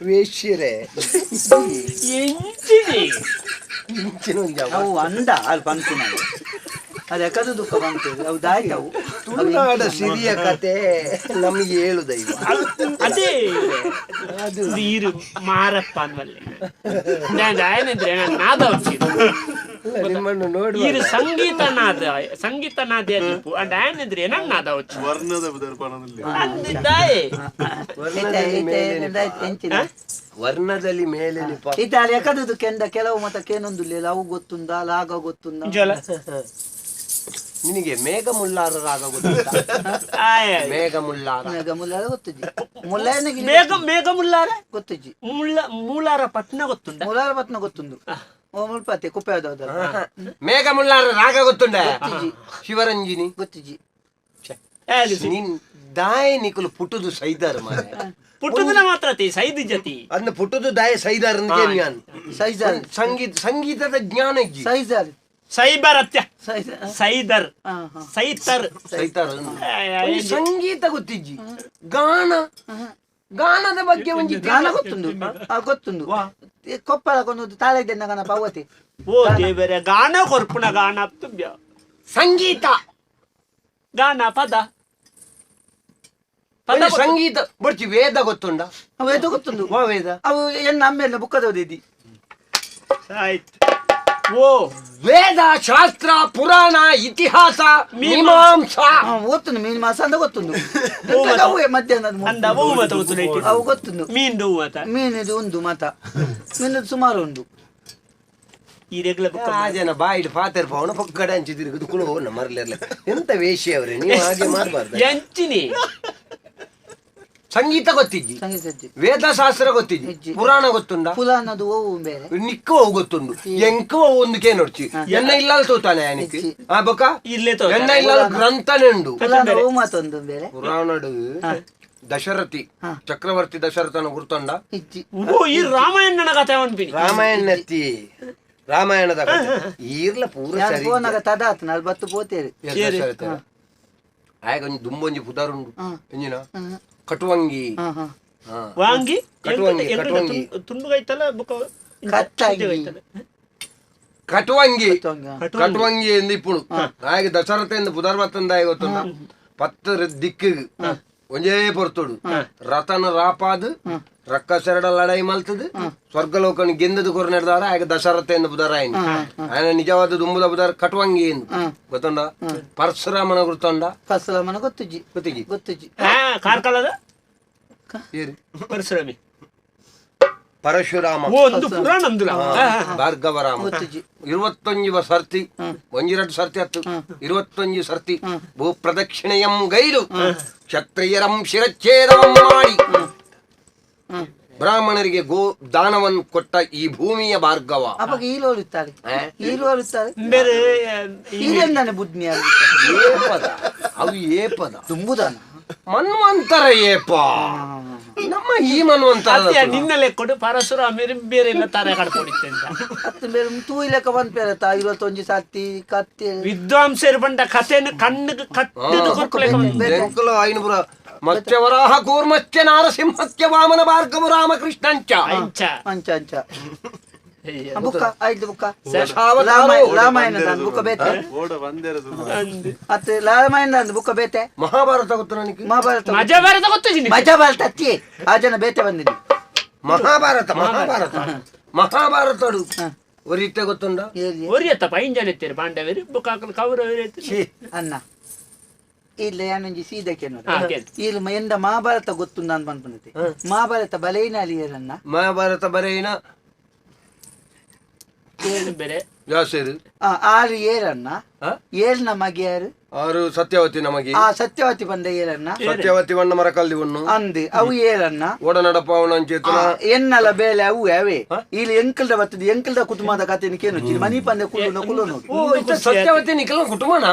ವೇಶ್ಯರೇ. ಮುಂಚಿನ ಯಾವ ಅವು ಅಂದ ಅಲ್ಲಿ ಬಂತು ನಾನು ಅದು ದುಃಖ ಬಂತು? ಅವು ದಾಯ್ತವು. ತುಳುನಾಡ ಸಿರಿಯ ಕತೆ ನಮಗೆ ಹೇಳು ದೈವ. ಅದೇ. ಅದು. ನೀರು ಮಾರಪ್ಪ ಅಂದ್ವಲ್ಲಿ. ನಾನು ದಾಯನಿದ್ರೆ ನಾನು ನಾದ ಇದು ನೋಡಿ ಇರು ಸಂಗೀತ ನಾದ ಸಂಗೀತ ನಾದ್ಯ ದೀಪು. ಅಂಡ್ ಆನ್ ಇದ್ರೆ ನಂಗ್ ನಾದ ಹೊಚ್ಚು. ವರ್ಣದ ದರ್ಪಣದಲ್ಲಿ ಅಂದಿದ್ದಾಯೆ ವರ್ಣದಲ್ಲಿ ಮೇಲೆ ವರ್ಣದಲ್ಲಿ ಮೇಲೆ ಇದ್ದಾಳೆ ಯಾಕದದು ಕೆಂದ ಕೆಲವು ಮತ ಕೇನೊಂದು ಅವು ಗೊತ್ತುಂದ ಲಾಗ ಗೊತ್ತುಂದ. ನಿನಗೆ ಮೇಘ ಮುಲ್ಲಾರ ರಾಗ ಗೊತ್ತಿಲ್ಲ ಮೇಘ ಮುಲ್ಲಾರ ಮೇಘ ಮುಲ್ಲಾರ ಗೊತ್ತಿಜ್ಜಿ ಮುಲ್ಲಾರನಿಗೆ ಮೇಘ ಮೇಘ ಮುಲ್ಲಾರ ಗೊತ್ತಿಜ್ಜಿ ಮುಳ್ಳ ಮೂಲಾರ ಪಟ್ನ ಗೊತ್ತುಂಡ ಮೂಲಾರ ಪಟ್ನ ಗೊತ್ತುಂದು. ಮುಲ್ಪತ್ತೆ ಕುಪ್ಪೆ ಮೇಘ ಮೇಘಮುಳ್ಳಾರ ರಾಗ ಗೊತ್ತುಂಡ? ಶಿವರಂಜಿನಿ. ಗೊತ್ತಿಜಿ ನೀನ್ ದಾಯ ನಿಕುಲು ಪುಟ್ಟುದು ಸೈದರ್ ಮಾರೆ ಪುಟ್ಟುದನ ಮಾತ್ರ ಸೈದಿ ಜತಿ. ಅದ್ನ ಪುಟ್ಟುದು ದಾಯ ಸೈದಾರ್ ಜ್ಞಾನ ಸೈಜಾರ್. ಸಂಗೀತ ಸಂಗೀತದ ಜ್ಞಾನ ಇಜ್ಜಿ. ಸೈಜಾರ್. ಸೈಬರ್ ಅತ್ಯ ಸೈದರ್. ಸೈತರ್. ಸೈತರ್ ಸಂಗೀತ ಗೊತ್ತಿಜ್ಜಿ. ಗಾನ. ಗಾಣದ ಬಗ್ಗೆ ಒಂಜಿ ಗಾಣ ಗೊತ್ತುಂಡು ಆ, ಗೊತ್ತುಂಡು ವಾ. ತಾಳೆ ತಾಳೆದೆನ್ನ ಗಣ ಪಾವತಿ ಓ ದೇವರೇ ಗಾನ ಕೊರ್ಪುಣ ಗಾನ ತುಂಬ್ಯ ಸಂಗೀತ. ಗಾನ ಪದ. ಪದ ಸಂಗೀತ. ಬರ್ತಿ ವೇದ ಗೊತ್ತುಂಡ? ವೇದ ಗೊತ್ತುಂಡು ವಾ ವೇದ. ಅವು ಎನ್ನ ಅಮ್ಮೆಲ್ಲ ಬುಕ್ಕದ ಓದಿದ್ದಿ ಆಯ್ತು. ಓ ವೇದ ಶಾಸ್ತ್ರ ಪುರಾಣ ಇತಿಹಾಸ ಮೀಮಾಂಸಾ ಹಾ ಓದ್ತುಂಡು ಮೀನು ಮಾಸ ಅಂತ ಗೊತ್ತುಂಡು ಅವು ಮಧ್ಯಾಹ್ನದ ಮೂರು. ಅಂದ ಓ ಮತ ಗೊತ್ತು ಅವು ಗೊತ್ತುಂಡು ಮೀಂಡು ಮತ ಮೀನಿದು ಒಂದು ಮತ ಮೀನದು ಸುಮಾರು ಉಂಡು ಈ ರೆಗ್ಲ ಬುಕ್ಕ ಆ ಜನ ಬಾಯಿಡ್ ಪಾತೆರ್ ಪವನ ಪಕ್ಕಡೆ ಹಂಚಿ ತಿರುಗುದು ಕುಳು ಹೋನ ಮರಲಿರ್ಲ ಎಂತ ವೇಷಿ ಅವ್ರೆ ನೀವು ಹಾಗೆ ಮಾಡಬಾರ್ದು ಎಂಚಿನಿ ಸಂಗೀತ ಗೊತ್ತಿದ್ದಿ? ಸಂಗೀತಜ್ಜಿ ವೇದಶಾಸ್ತ್ರ ಗೊತ್ತಿದ್ದಿ. ಪುರಾಣ ಗೊತ್ತುಂಡ ಪುಲಾನದು ಓವು ಬೇರೆ. ನಿಕ್ಕುವ ಗೊತ್ತುಂಡು ಎಂಕುವ ಒಂದು ಕೇನೊಡ್ಚಿ ಎನ್ನ ಇಲ್ಲಲ್ ತೋತಾನೆ ಆಯನಿಕ್ ಆ ಬೊಕ? ಇಲ್ಲೇ ತೋ ಎನ್ನ ಇಲ್ಲಲ್ ಗ್ರಂಥನೆಂಡು ಪುಲಾನ ಓವು ಮತ್ತೊಂದು ಬೇರೆ. ಪುರಾಣಡು ದಶರಥಿ. ಚಕ್ರವರ್ತಿ ದಶರಥನ ಗುರ್ತೊಂಡ ಓ ಈ ರಾಮಾಯಣನ ಕಥೆ ಅನ್ಪಿನಿ ರಾಮಾಯಣತ್ತಿ ರಾಮಾಯಣದ ಕಥೆ. ಈರ್ಲ ಪೂರ ಸರಿ ಫೋನಾಗ ತದಾತ್ ನಾಲ್ ಬತ್ತು ಪೋತೇರಿ. ಆಗ ಒಂಜಿ ದುಂಬೊಂಜಿ ಪುದಾರುಂಡು. ಎಂಜಿನ. ಕಟುವಂಗಿ. ಹಾ ಹಾ. ಹಾ. ವಾಂಗಿ? ಕಟುವಂಗಿ, ಕಟುವಂಗಿ. ತುಂಡುಗೈತಲ್ಲ ಬುಕ್ಕ ಕಟ್ಟಾಗಿ. ಕಟುವಂಗಿ. ಕಟುವಂಗಿ. ಎಂದು ಇಪ್ಪುಡು ಹಾಗೆ ದಶರಥ ಎಂದು ಪುದರ್ವತ್ತಂದ ಗೊತ್ತುಂಡ ಪತ್ತ ದಿಕ್ಕಿಗ್. ಒಂಜೇ ಪೊರ್ತುಡು. ರತನ ರಾಪಾದ್. ರಕ್ಕ ಲಡೈ ಲಡಾಯಿ ಮಲ್ತದ. ಸ್ವರ್ಗಲೋಕನ ಗೆಂದದ ಕೊರ ನಡೆದವರ ಆಗ ದಶರಥ ಎಂದು ಬುದಾರ ಆಯ್ನ. ನಿಜವಾದ ದುಂಬುದ ಬುದಾರ ಕಟ್ವಂಗಿ ಎಂದು ಗೊತ್ತೊಂಡ? ಪರಶುರಾಮನ ಗುರ್ತೊಂಡ? ಪರಶುರಾಮನ ಗೊತ್ತುಜಿ ಗೊತ್ತಿಗೆ? ಗೊತ್ತುಜಿ ಪರಶುರಾಮಿ. ಪರಶುರಾಮ. ಒಂದು ಪುರಾಣ ಭಾರ್ಗವರಾಮ. ಇರುವತ್ತೊಂಜಿ ಸರ್ತಿ ಒಂಜಿರಡು ಸರ್ತಿ ಹತ್ತು. ಇರುವತ್ತೊಂಜಿ ಸರ್ತಿ ಭೂ ಪ್ರದಕ್ಷಿಣೆಯಂ ಗೈಲು. ಕ್ಷತ್ರಿಯರಂ ಶಿರಚ್ಛೇದವಂ ಮಾಡಿ. ಬ್ರಾಹ್ಮಣರಿಗೆ ಗೋ ದಾನವನ್ನು ಕೊಟ್ಟ ಈ ಭೂಮಿಯ ಭಾರ್ಗವ. ಅವಾಗ ಈಲು ಹೋಲುತ್ತಾರೆ ಆ? ಈಲು ಹೋಲುತ್ತಾರೆ ಬೇರೆ ಈಲೆಂದಾನೆ ಆಗಿ ಏಪದ. ಅವು ಏಪದ. ತುಂಬುದಾನ. ಮನ್ವಂತರ ಏಪ. ನಮ್ಮ ಈ ಮನ್ವಂತರ ಅತ್ಯ ನಿನ್ನಲೆ ಕೊಡು ಮೇರೆ ಬೇರೆ ಎಲ್ಲ ತಾರೆ ಕಡ್ಕೊಂಡಿತ್ತೆ ಅಂತ. ಮೇರೆ ಬೇರೆ ತೂ ಇಲ್ಲಕ ಬಂದ್ ತಾ ಇವತ್ತೊಂಜಿ ಸತ್ತಿ ಕತ್ತಿ. ವಿದ್ವಾಂಸರು ಬಂದ ಕಥೆನ ಕಣ್ಣಿಗೆ ಕಟ್ಟಿದ ಕೊಟ್ಲೆ ಎಂಕುಲ ಐನಪುರ ಮತ್ಸ್ಯವರಾಹ ಕೂರ್ಮತ್ಯ ನಾರಸಿಂಹತ್ಯ ವಾಮನ ಭಾರ್ಗವ ರಾಮಕೃಷ್ಣಂಚ ಅಂಚ ಅಂಚ ಅಂಚ ಆ ಬುಕ್ಕ ಐದು ಬುಕ್ಕ ದಶಾವತಾರೋ. ರಾಮಾಯಣ ರಾಮಾಯಣದ ಒಂದು ಬುಕ್ಕ ಬೇತೆ ಓಡ ಬಂದಿರೋದು ಮತ್ತೆ ರಾಮಾಯಣದ ಒಂದು ಬುಕ್ಕ ಬೇತೆ ಮಹಾಭಾರತ ಗೊತ್ತು ನನಗೆ ಮಹಾಭಾರತ ಮಜಾ ಬರದ ಗೊತ್ತಿದ್ದೀನಿ ಮಜಾ ಭಾರತ ಅತ್ತಿ ಆ ಜನ ಬೇತೆ ಬಂದಿನಿ ಮಹಾಭಾರತ ಮಹಾಭಾರತ ಮಹಾಭಾರತಡು ಒರಿತೆ ಗೊತ್ತುಂಡ ಹೇಳಿ ಒರಿಯತ್ತ ಪೈಂಜನ ಎತ್ತೀರಿ ಬಾಂಡವೇರಿ ಬುಕ್ಕಾಕಲು ಕೌರವೇರಿ ಎತ್ತೀರಿ ಛೀ, ಅನ್ನ ಇಲ್ಲ ಯಾನೊಂಜಿ ಸೀದಕ್ಕೆ. ಇಲ್ಲಿ ಎಂದ ಮಹಾಭಾರತ ಗೊತ್ತು ನಾನು ಬಂದ್ಬಿಡುತ್ತೆ ಮಹಾಭಾರತ ಬಲೈನಾಲಿಯರನ್ನ ಮಹಾಭಾರತ ಬಲೈನ? ಬೇರೆ. ಆರು ಏರನ್ನ. ಆ? ಏಳ್ನ ಮಗೆಯಾರು ಆರು ಸತ್ಯವತಿ ನಮಗೆ. ಆ ಸತ್ಯವತಿ ಬಂದ ಏಳನ್ನ. ಸತ್ಯವತಿ ವಣ್ಣ ಒಂದು ಅಂದಿ ಅವು ಏರನ್ನ ಒಡನಡ ಪಾವನ ಆ, ಎನ್ನಲ ಬೇಲೆ ಅವು ಅವೇ ಇಲ್ಲಿ ಎಂಕಲ್ದ ಬರ್ತದೆ ಎಂಕಲ್ದ ಕುಟುಂಬದ ಕತೆ ಕೇನು ಮನಿ ಪಂದೆ ಓ ಇತ್ತ ಸತ್ಯವತಿ ನಿಕಲ ಕುಟುಂಬನ?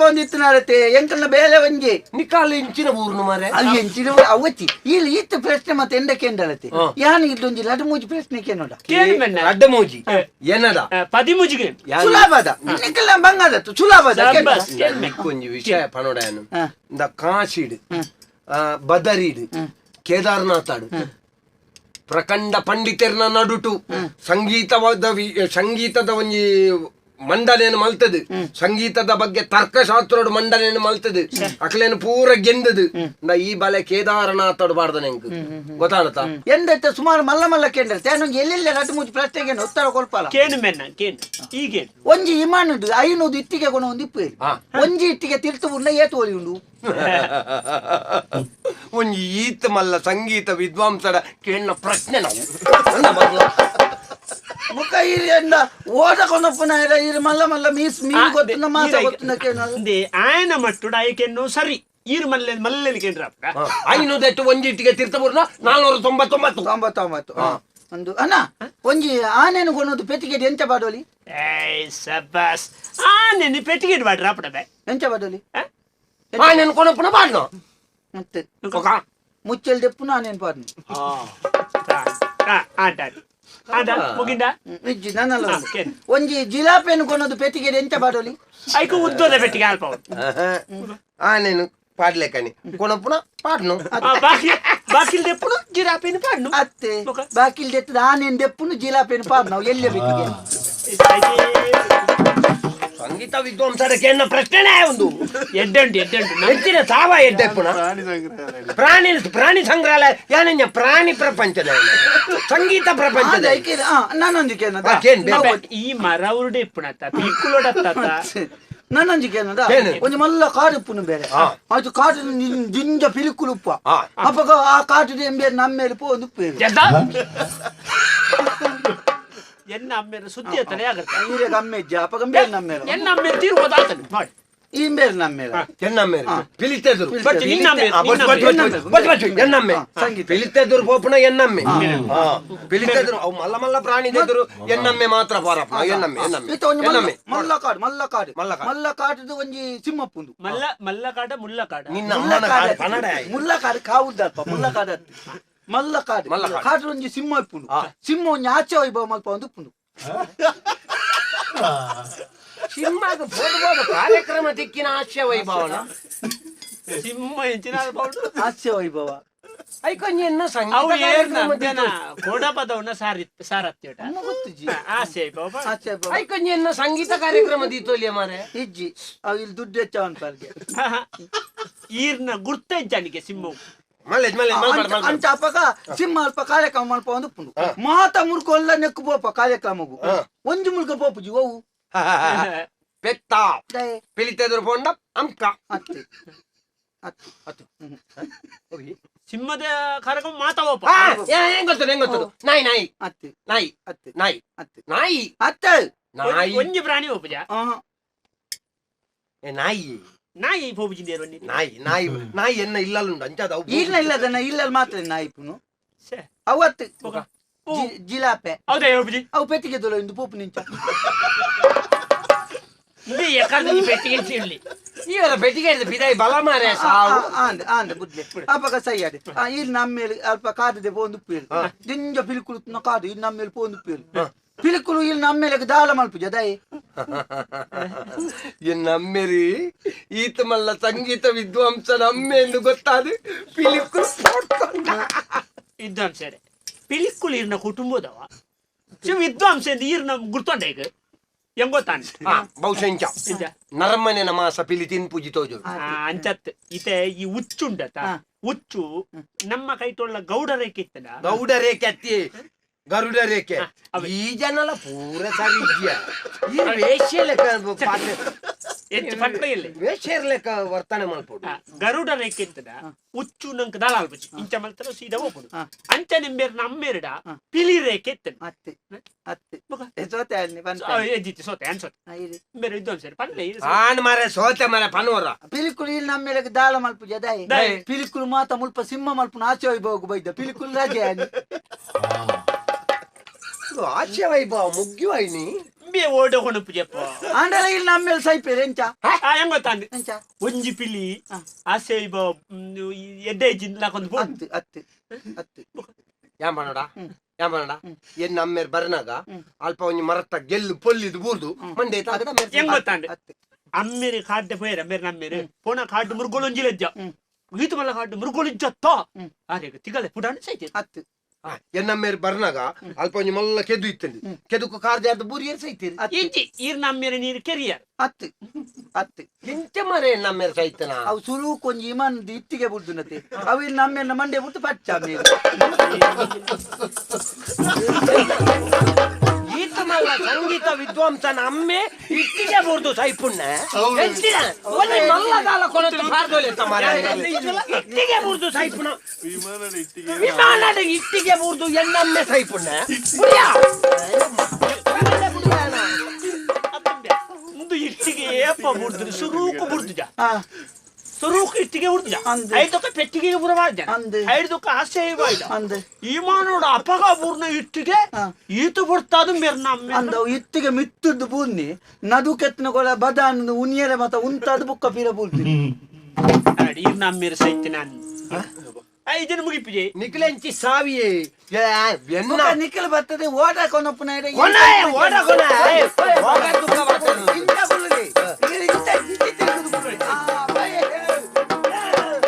ಬಂದಿತ್ತು ನಾರತೆ ಎಂಕಲ್ನ ಬೇಲೆ ಒಂಜಿ ನಿಕಾಲ ಇಂಚಿನ ಊರ್ನು ಮಾರೆ ಅಲ್ಲಿ ಎಂಚಿನ ಅವತ್ತಿ. ಇಲ್ಲಿ ಇತ್ತು ಪ್ರಶ್ನೆ ಮತ್ತೆ ಎಂಡ ಕೇಂದ್ರತೆ ಯಾನ ಇಲ್ಲೊಂಜಿ ಲಡ ಮೂಜಿ ಪ್ರಶ್ನೆ ಕೇನೋಡ ಕೇಳಿ ಮೆನ್ನ ಅಡ್ಡ ಮೂಜಿ. ಏನದ ಪದಿ ಮುಜಿಗೆ ಸುಲಭದ ನಿಖಲ ಬಂಗಾದತ್ತು ಸುಲಭದ ಕೇಂದ್ರ. ಬಸ್ ಕೇಳ್ಮೆ ಕೊಂಜಿ ವಿಷಯ ಪನೋಡಯನು ಹಾ. ಇಂದ ಕಾಶಿಡ್ ಆ, ಬದರಿಡ್ ಕೇದಾರ್ನಾಥಾಡು ಪ್ರಖಂಡ ಪಂಡಿತರನ ನಡುಟು ಸಂಗೀತವಾದ ವಿ- ಸಂಗೀತದ ಒಂಜಿ ಮಂಡನೆಯನ್ನು ಮಲ್ತದೆ? ಸಂಗೀತದ ಬಗ್ಗೆ ತರ್ಕಶಾಸ್ತ್ರೋಡು ಮಂಡನೆಯನ್ನು ಮಲ್ತದೆ? ಅಕ್ಲೇನು ಪೂರ ಗೆಂದದು. ನಾ ಈ ಬಲೆ ಕೇದಾರನಾಥೋಡು ಬಾರ್ದ ನೆಂಕ್ ಗೊತ್ತಾಣತ ಎಂದೈತೆ ಸುಮಾರು ಮಲ್ಲ ಮಲ್ಲ ಕೇಂದ್ರ ತೇನೊಂದು ಎಲ್ಲೆಲ್ಲ ರಟ್ಟು ಮುಚ್ಚಿ ಪ್ರಶ್ನೆಗೆ ಉತ್ತರ ಕೊಲ್ಪಲ್ಲ? ಕೇನು ಮೆನ್ನ ಕೇನು. ಈಗ ಒಂಜಿ ಇಮಾನುದು ಐನೂದು ಇಟ್ಟಿಗೆ ಕೊನ ಒಂದು ಇಪ್ಪು ಹಾ. ಒಂಜಿ ಇಟ್ಟಿಗೆ ತಿರ್ತು ಉಂಡ ಏತು ಒಲಿ ಉಂಡು? ಒಂಜಿ ಈತ ಮಲ್ಲ ಸಂಗೀತ ವಿದ್ವಾಂಸರ ಕೇಳಿನ ಪ್ರಶ್ನೆ ನಾವು. ನನ್ನ ಬಗ್ಲ. ಮುಖ ಇರಿ ಎಂದ ಓದ ಕೊನಪ್ಪನ ಇರಿ ಮಲ್ಲ ಮಲ್ಲ ಮೀಸ್ ಮೀನ್ ಗೊತ್ತಿನ ಮಾಸ ಗೊತ್ತಿನ ಕೇಳೋದು ಅಂದೆ ಆಯನ ಮಟ್ಟುಡ ಆಯ್ಕೆನ್ನು ಸರಿ ಈರ್ ಮಲ್ಲೆ ಮಲ್ಲೆಲಿ ಕೇಂದ್ರಪ್ಪ ಹ, ಐನೂದೆಟ್ಟು ಒಂಜಿಟ್ಟಿಗೆ ತೀರ್ಥಪೂರ್ಣ ನಾಲ್ನೂರ ತೊಂಬತ್ತೊಂಬತ್ತು ತೊಂಬತ್ತೊಂಬತ್ತು ಹಾ. ಒಂದು ಅಣ್ಣ ಒಂಜಿ ಆನೆನು ಕೊನೋದು ಪೆಟ್ಟಿಗೆ ಎಂಚ ಬಾಡೋಲಿ ಏಯ್ ಸಬ್ಬಾಸ್ ಆ ನೆನ್ನೆ ಪೆಟ್ಟಿಗೆ ಬಾಡ್ರ ಅಪ್ಪಡಬೆ ಎಂಚ ಬಾಡೋಲಿ ಆ ನೆನ್ ಕೊನಪ್ಪನ ಬಾಡ್ನ ಮತ್ತೆ ಒಕ. ಮುಚ್ಚಲ್ ದೆಪ್ಪುನ ಆನೆನ್ ಪಾಡ್ನು ಆಟ ಆಟ ಮುಗಿಂದ? ಇಜ್ಜಿ ನನ್ನಲ್ಲ ಹಾ, ಒಂದು. ಕೇನು. ಒಂಜಿ ಜಿಲಾಪೆನು ಕೊನೋದು ಪೆಟ್ಟಿಗೆ ಎಂಚ ಬಾಡೋಲಿ ಐಕು ಉದ್ದೋದ ಪೆಟ್ಟಿಗೆ ಅಲ್ಪ ಉಂಟು. ಆ ನೆನು ಪಾಡ್ಲೆ ಕಣಿ. ಕೊನಪ್ಪನ ಪಾಡ್ನು. ಆ, ಬಾಕಿ ಬಾಕಿಲ್ ದೆಪ್ಪುಡು ಜಿರಾಪಿನ ಪಾಡ್ನು. ಅತ್ತೆ. ಮುಖ. ಬಾಕಿಲ್ ದೆತ್ತದ ಸಂಗೀತ ವಿದ್ವಾಂಸರ ಕೇಳಿನ ಪ್ರಶ್ನೆನೇ ಒಂದು. ಎಡ್ಡೆಂಟು ಎಡ್ಡೆಂಟು ನೆಚ್ಚಿನ ಹೆಚ್ಚಿನ ಸಾವ ಎಡ್ಡೆ ಪ್ರಾಣಿ ಸಂಗ್ರಹಾಲಯ. ಪ್ರಾಣಿ ಪ್ರಾಣಿ ಸಂಗ್ರಹಾಲಯ. ಏನಂಜ ಪ್ರಾಣಿ ಪ್ರಪಂಚದ ಸಂಗೀತ ಪ್ರಪಂಚದ ಏನು? ನಮ್ಮ ಈ ಮರ ಉರುಡೆ ಇಪ್ಪುಣತ್ತ ಪಿಕ್ಕುಲೋಡತ್ತ ನನ್ನೊಂದಿಗೆ ಏನದ? ಏನು? ಒಂದು ಮಲ್ಲ ಕಾಡು ಉಪ್ಪುನು ಬೇರೆ. ಅದು ಕಾಡು ನಿನ್- ಜಿಂಜ ಪಿಲಿಕುಲು ಉಪ್ಪ ಹಾ. ಅಪ್ಪಗ ಆ ಕಾಟು ಎಂಬೆ ನಮ್ಮೇಲೆ ಪೋ ಒಂದು. ಎನ್ನ ಅಮ್ಮೆರ ಸುದ್ದಿ ಹತ್ತಲೇ ಆಗತ್ತ. ಈರೆ ಗಮ್ಮೆ ಇಜ್ಜ ಅಪ್ಪ ನಮ್ಮ ನಮ್ಮೇಲೆ. ಎನ್ನ ಅಮ್ಮೆ ತೀರ್ಬೋದಾತನೆ ಬಟ್ ನಿನ್ನಮ್ಮೆ ಎನ್ನಮ್ಮೆ ಹಾ, ಸಂಗೀತ. ಎನ್ನಮ್ಮೆ ಹಾ, ಅವು ಮಲ್ಲ ಮಲ್ಲ ಪ್ರಾಣಿ ತೆದುರು ಎನ್ನಮ್ಮೆ ಮಾತ್ರ ಪಾರಪ್ಪ ಎನ್ನಮ್ಮೆ ಎನ್ನಮ್ಮೆ ಒಂದು ಮಲ್ಲ ಮಲ್ಲ ಕಾಡು ಮಲ್ಲ ಕಾಡು. ಮಲ್ಲ. ಕಾಟದ ಒಂಜಿ ಸಿಂಹಪ್ಪುಂದು ಮಲ್ಲ ಮಲ್ಲಕಾಡ ಮುಲ್ಲಕಾಡ ನಿನ್ನ ಮುಲ್ಲ ಅಮ್ಮನ ಕಾಡು ಕಾಡು ಕನ್ನಡ ಆಯ್ತು. ಮುಲ್ಲ ಕಾಡು ಕಾವುದಲ್ಪ ಮುಲ್ಲ ಕಾಡು ಮಲ್ಲ ಕಾಡು ಮಲ್ಲ ಕಾಡು. ಕಾಡು ಒಂಜಿ ಸಿಂಹ ಇಪ್ಪುಂಡು. ಹಾ. ಸಿಂಹ ಒಂಜಿ ಆಚೆ ವೈಭವ ಮಲ್ಪ ಒಂದು ಸಿಂಹದ ಸಿಂಹಗ ಬೋದು ಕಾರ್ಯಕ್ರಮ ದಿಕ್ಕಿನ ವೈಭವನ? ಸಿಂಹ ಹೆಂಚಿನ ಪೌಡು ಹಾಸ್ಯ ವೈಭವ. ಐಕೊಂಜಿ ಎನ್ನ ಅವು ಸಂಗೀತ ಏರ್ನ ಕಾರ್ಯಕ್ರಮ ಜನ ಸಾರಿ ಸಾರತ್ಯೋಟ ಆಸೆ ಬಾಬಾ ಸಂಗೀತ ದೀತೋಲಿಯ ಮಾರೆ? ಇಜ್ಜಿ ಅವ್ ಇಲ್ಲಿ ದುಡ್ಡು ಹೆಚ್ಚವನ್ ಪಾಲ್ಗೆ ಈರ್ನ ಗುರ್ತ ಇಜ್ಜನಿಗೆ ಸಿಂಹ ಮಲ್ಲೆ ಮಲ್ಲೆ ಮಲ್ಬಾರ್ದು. ಅಂಚ ಸಿಂಹ ಅಲ್ಪ ಕಾರ್ಯಕ್ರಮ ಮಲ್ಪ ಒಂದು ಉಪ್ಪುಂಡು ಮಾತ ಮುರ್ಕು ಎಲ್ಲ ನೆಕ್ಕು ಪೋಪ ಕಾರ್ಯಕ್ರಮಗು. ಒಂಜಿ ಮುಲ್ಕ ಪೋಪುಜಿ ಓವು ಪೆತ್ತ ಬೆಲಿ ಪಿಲಿತೆದುರು ಪೋಂಡ ಅಂಕ. ಅತ್ತಿ. ಅತ್ತಿ. ಅತ್ತು. ಸಿಂಹದ ಕಾರ್ಯಕ್ರಮ ಮಾತಾವಪ್ಪ ಪೋಪ ಏ- ಹೆಂಗ್ ಗೊತ್ತದ ಹೆಂಗ್ ಗೊತ್ತದು? ನಾಯಿ ನಾಯಿ. ಅತ್ತೆ. ನಾಯಿ. ಅತ್ತೆ. ನಾಯಿ. ಅತ್ತೆ. ನಾಯಿ. ಅತ್ತೆ. ನಾಯಿ. ಒಂಜಿ ಪ್ರಾಣಿ ಪೋಪುಜ ಆಹಾ. ಏ, ನಾಯಿ. ನಾಯಿ ಬನ್ನಿ ನಾಯಿ ನಾಯಿ ನಾಯಿ ಎನ್ನ ಇಲ್ಲಲ್ಲುಂಡು ಅಂಚಾದ ಅವು ಇಲ್ಲ ಇಲ್ಲ ಅದನ್ನ ಇಲ್ಲ ಮಾತ್ರ ನಾಯಿಪುನು ಛೆ. ಅವತ್ತು. ಜಿ- ಜಿಲಾಪೆ. ಹೌದಾ ಹೋಗಿ ಅವು ಪೆಟ್ಟಿಗೆ ದೊಲ ಇಂದು ಪೋಪು ನಿಂಚ. ಇದು ಯಾಕಂದ್ರೆ ಈ ಪೆಟ್ಟಿಗೆ ಇರ್ಲಿ ಇವರ ಪೆಟ್ಟಿಗೆ ಹಿಡಿದು ಬಿದಾಯಿ ಬಲ ಮಾರೆ ಸಾವು. ಆಂದೆ ಆಂದೆ ಬುದ್ಲೆ ಅಪ್ಪಗ ಸೈ ಅದೆ ಆ, ಇಲ್ಲಿ ನಮ್ಮ ಮೇಲೆ ಅಲ್ಪ ಕಾದಿದೆ ಪೋಂದು ಜಿಂಜ ದಿಂಜ ಪಿಲಿಕುಲು ಕಾದು ಇಲ್ಲಿ ನಮ್ಮ ಮೇಲೆ ಪೋಂದು ಪೇರು ಪಿಲಿಕುಲು ಇಲ್ಲಿ ನಮ್ಮ ಮೇಲೆ ದಾಲ ಮಲ್ಪುಜ ಈ ನಮ್ಮೆರಿ ಈತ ಮಲ್ಲ ಸಂಗೀತ ವಿದ್ವಾಂಸ ನಮ್ಮೆ ಎಂದು ಗೊತ್ತಾದ ಪಿಲಿಕು ವಿದ್ವಾಂಸ ಪಿಲಿಕ್ಕುಲು ಇರ್ನ ಕುಟುಂಬದವ ಸೊ ವಿದ್ವಾಂಸ ಎಂದು ಗುರ್ತೊಂಡೆ ಈಗ ಹೆಂಗ್ ಗೊತ್ತಾನೆ ನರಮನೆ ಇಂಚ ಇಂಚ. ನರಮ್ಮನೆನ ಮಾಸ ಪಿಲಿ ತಿನ್ ಪೂಜಿ ತೋಜು ಅಂಚತ್ ಇತೆ ಈ ಉಚ್ಚುಂಡತ. ಉಚ್ಚು ನಮ್ಮ ಕೈಟೊಳ್ಳ ಗೌಡ ರೇಖೆ ಇತ್ತದ ಗೌಡ ರೇಖೆ ಅತ್ತಿ ಗರುಡ ರೇಖೆ. ಈ ಜನಲ ಪೂರ ಸರಿ ಇದೆಯಾ? ಈ ವೇಷ್ಯ ಲೆಕ್ಕ ಪಾತ್ರ ಹೆಚ್ಚು ಪಟ್ಟ ಇಲ್ಲಿ. ವೇಷ್ಯರ್ ಲೆಕ್ಕ ವರ್ತನೆ ಮಾಡ್ಬೋದು. ಗರುಡ ರೇಖೆ ಅಂತದ ಉಚ್ಚು ನಂಕ ದಾಳ ಅಲ್ಪಚ್ಚಿ ಇಂಚ ಮಲ್ತರ ಸೀದಾ ಹೋಗ್ಬೋದು. ಅಂಚ ನಿಂಬೇರ್ ನಮ್ಮೆರಡ. ಪಿಲಿ ರೇಖೆ ಇತ್ತದ ಅತ್ತೆ ಅತ್ತೆ. ಸೋತೆ ಅಲ್ಲಿ ಬಂತ ಎದ್ದಿತ್ತು ಸೋತೆ ಅನ್ಸೋತೆ ಬೇರೆ ವಿದ್ವಾಂಸರು ಪನ್ಲೆ ಇದು ಸರಿ. ಆನ್ ಮಾರೆ ಸೋತೆ ಮಾರೆ ಪನವರ. ಪಿಲಿಕುಲು ಇಲ್ಲಿ ನಮ್ಮ ಮೇಲೆ ದಾಳ ಮಲ್ಪುಜ ದಯೆ. ಪಿಲಿಕುಲು ಮಾತ ಮುಲ್ಪ ಸಿಂಹ ಮಲ್ಪುನ ಆಚೆ ಹೋಗಿ ಬೈದ. ಪಿಲಿಕುಲು ರಜೆ ಆಗಿ ಮುಗ್ಗಿ ವೈನಿ ಬೇ ಓಡ ಹೊಣ ಪೂಜೆಪ್ಪ ಆಂಡಲ ಇಲ್ಲಿ ನಮ್ಮ ಮೇಲೆ ಸೈಪೇರು ಎಂಚ ಆ ಹೆಂಗ್ ಗೊತ್ತಾಂದೆ ಎಂಚ ಒಂಜಿ ಪಿಲಿ. ಆಸೆ ಎಡ್ಡೆ ಅತ್ತೆ ಅತ್ತೆ ಅತ್ತೆ. ಏನ್ ನಮ್ಮೇರ್ ಬರ್ನಾಗ? ಅಲ್ಪ ಒಂಜಿ ಮರತ್ತ ಗೆಲ್ಲು ಪೊಲ್ಲಿದು ಬೂರ್ದು. ಮಂಡೆ ತಾಗದ ಹೆಂಗ್ ಅಮ್ಮೆರೆ ಅಮ್ಮೇರಿ ಕಾಡ್ಡೆ ಪೋಯರ ಮೇರೆ ನಮ್ಮೇರೆ ಪೋನ ಕಾಡು ಮುರುಗೋಲೊಂಜಿಲೆಜ್ಜ ಹ್ಮ್. ಗೀತು ಮಲ್ಲ ಕಾಡು ಮುರುಗೋಳು ಜೊತ್ತ ಅರೆ ತಿಗಲೆ ಪುಡಾಣ ಸೈತೆ ಅತ್ತೆ. ಎನ್ನಮ್ಮೇರು ಬರ್ನಾಗ ಅಲ್ಪ ಒಂಜಿ ಮಲ್ಲ ಕೆದು ಇತ್ತಂಡಿ ಕೆದುಕು ಕಾರ್ದೆ ಅರ್ಧ ಬೂರಿ ಏರ್ ಸೈತೀರಿ ಇಂಚಿ ಈರ್ ನಮ್ಮೇಲೆ ನೀರು ಕೆರಿಯರ್ ಅತ್ತು. ಅತ್ತು. ಇಂಚ ಮರೆ ಎನ್ನಮ್ಮೇರು ಸೈತನ ಅವು ಸುರು ಕೊಂಚ ಇಮನ್ದು ಇಟ್ಟಿಗೆ ಬುಡ್ದುನತೆ ಅವು ಇಲ್ಲಿ ನಮ್ಮೆಲ್ಲ ಮಂಡೆ ಬಿಟ್ಟು ಪಚ್ಚ ಮೇಲೆ. ಮಲ್ಲ ಸಂಗೀತ ವಿದ್ವಾಂಸನ ನಮ್ಮೆ ಇಟ್ಟಿಗೆ ಬರ್ದು ಸೈಪುಣ್ಣ. ಒಳ್ಳೆ ಮಲ್ಲದಾಲ ಇಟ್ಟಿಗೆ ಬರ್ದು ಸೈಪುಣ ವಿಮಾನದ ಇಟ್ಟಿಗೆ. ಬೋರ್ದು ಎನ್ನಮ್ಮೆ ಸೈಪುಣ್ಣ. ಪುಣ್ಯ ಮುಂದು ಇಟ್ಟಿಗೆ ಏಪ್ಪ ಬುಡ್ದು ಸುರೂಕು ಬುಡ್ದುಜ ತುರುಕು ಇಟ್ಟಿಗೆ ಉಡ್ದ ಐದಕ್ಕ ಪೆಟ್ಟಿಗೆಗೆ ಬುರವಾಯ್ದೆ ಐದಕ್ಕ ಆಸೆಯ ಬಾಯ್ದ ಈಮ ನೋಡ ಅಪಗ ಬೂರ್ನ ಇಟ್ಟಿಗೆ ಈತು ಬುಡ್ತಾದು ಮೇರ್ ನಮ್ಮ ಅಂದ ಇತ್ತಿಗೆ ಮಿತ್ತದ್ದು ಬೂರ್ನಿ ನದು ಕೆತ್ತನಗೊಳ ಬದಾನ ಉನಿಯರ ಮತ ಉಂತಾದ ಬುಕ್ಕ ಪೀರ ಬೂರ್ತಿ. ಈಗ ನಮ್ಮೇರ ಸೈತಿ ನಾನು. ಇದನ್ನು ಮುಗಿಪಿದೆ ನಿಖಿಲ್ ಅಂಚಿ ಸಾವಿಯೇ. ನಿಖಿಲ್ ಬರ್ತದೆ ಇಂತ ಕೊನಪ್ಪನ ಓಟ ಕೊನ